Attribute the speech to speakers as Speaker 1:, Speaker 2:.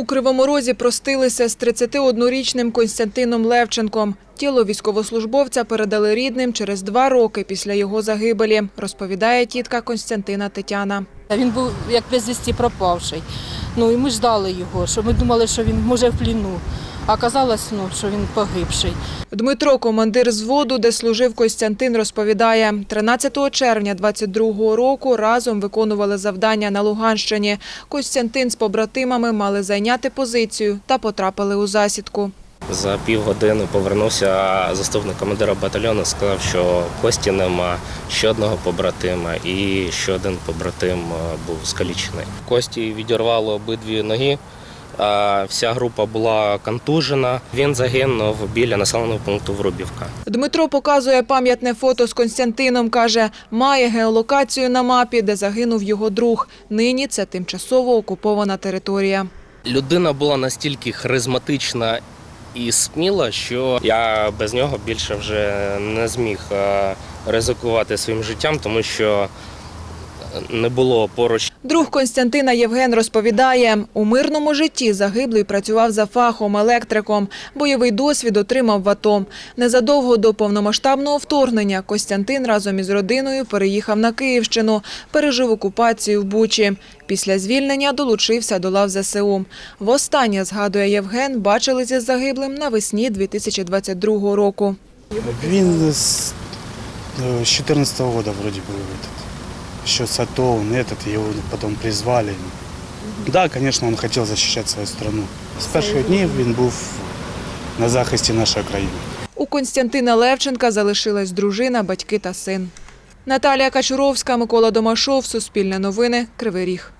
Speaker 1: У Кривому Розі простилися з 31-річним Константином Левченком. Тіло військовослужбовця передали рідним через два роки після його загибелі, розповідає тітка Константина Тетяна.
Speaker 2: Він був як безвісті пропавший. Ну і ми ждали його, що ми думали, що він може в пліну. А казалось, ну, що він погибший.
Speaker 1: Дмитро, командир зводу, де служив Костянтин, розповідає, 13 червня 22-го року разом виконували завдання на Луганщині. Костянтин з побратимами мали зайняти позицію та потрапили у засідку.
Speaker 3: За півгодини повернувся заступник командира батальйону, сказав, що Кості нема ще одного побратима, і ще один побратим е, був скалічений. Кості відірвало обидві ноги. Вся група була контужена. Він загинув біля населеного пункту Врубівка.
Speaker 1: Дмитро показує пам'ятне фото з Константином. Каже, має геолокацію на мапі, де загинув його друг. Нині це тимчасово окупована територія.
Speaker 3: Людина була настільки харизматична і сміла, що я без нього більше вже не зміг е, ризикувати своїм життям, тому що не було поруч
Speaker 1: Друг Константина Євген розповідає, у мирному житті загиблий працював за фахом електриком. Бойовий досвід отримав в АТО. Незадовго до повномасштабного вторгнення Костянтин разом із родиною переїхав на Київщину, пережив окупацію в Бучі. Після звільнення долучився до лав ЗСУ. Востаннє, згадує Євген, бачилися із загиблим навесні 2022 року.
Speaker 4: Він с э, с 14 года вроде бы этот, еще с АТО, он этот, его потом призвали. Да, конечно, он хотел защищать свою страну. З перших днів він був на захисті нашої країни.
Speaker 1: У Константина Левченка залишилась дружина, батьки та син. Наталія Качуровська, Микола Домашов, Суспільне новини, Кривий Ріг.